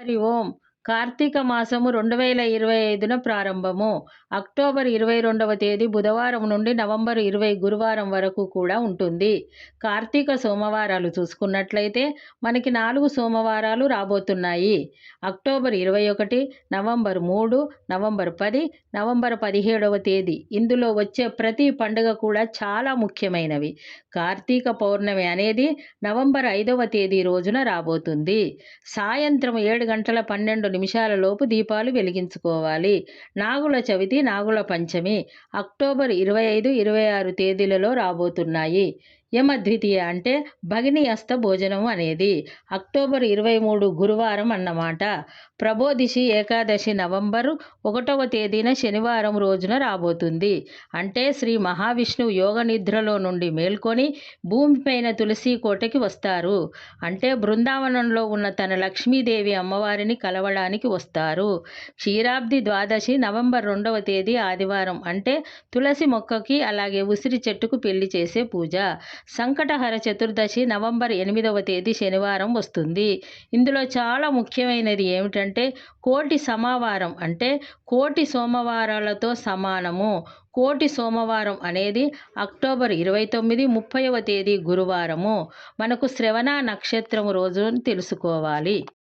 हरि ओम కార్తీక మాసము రెండు వేల ఇరవై ఐదున ప్రారంభము. అక్టోబర్ ఇరవై రెండవ తేదీ బుధవారం నుండి నవంబర్ ఇరవై గురువారం వరకు కూడా ఉంటుంది. కార్తీక సోమవారాలు చూసుకున్నట్లయితే మనకి నాలుగు సోమవారాలు రాబోతున్నాయి. అక్టోబర్ ఇరవై ఒకటి నవంబర్ మూడు నవంబర్ పది నవంబర్ పదిహేడవ తేదీ. ఇందులో వచ్చే ప్రతి పండుగ కూడా చాలా ముఖ్యమైనవి. కార్తీక పౌర్ణమి అనేది నవంబర్ ఐదవ తేదీ రోజున రాబోతుంది. సాయంత్రం ఏడు గంటల పన్నెండు నిమిషాల లోపు దీపాలు వెలిగించుకోవాలి. నాగుల చవితి నాగుల పంచమి అక్టోబర్ ఇరవై ఐదు ఇరవై ఆరు తేదీలలో రాబోతున్నాయి. యమద్వితీయ అంటే భగినియస్త భోజనం అనేది. అక్టోబర్ ఇరవై మూడు గురువారం అన్నమాట. ప్రబోధిషి ఏకాదశి నవంబర్ ఒకటవ తేదీన శనివారం రోజున రాబోతుంది. అంటే శ్రీ మహావిష్ణువు యోగ నిద్రలో నుండి మేల్కొని భూమిపైన తులసి కోటకి వస్తారు. అంటే బృందావనంలో ఉన్న తన లక్ష్మీదేవి అమ్మవారిని కలవడానికి వస్తారు. క్షీరాబ్ది ద్వాదశి నవంబర్ రెండవ తేదీ ఆదివారం. అంటే తులసి మొక్కకి అలాగే ఉసిరి చెట్టుకు పెళ్ళి చేసే పూజ. సంకటహర చతుర్దశి నవంబర్ ఎనిమిదవ తేదీ శనివారం వస్తుంది. ఇందులో చాలా ముఖ్యమైనది ఏమిటంటే కోటి సమావారం అంటే కోటి సోమవారాలతో సమానము. కోటి సోమవారం అనేది అక్టోబర్ ఇరవై తొమ్మిది ముప్పైవ తేదీ గురువారము. మనకు శ్రవణ నక్షత్రం రోజు తెలుసుకోవాలి.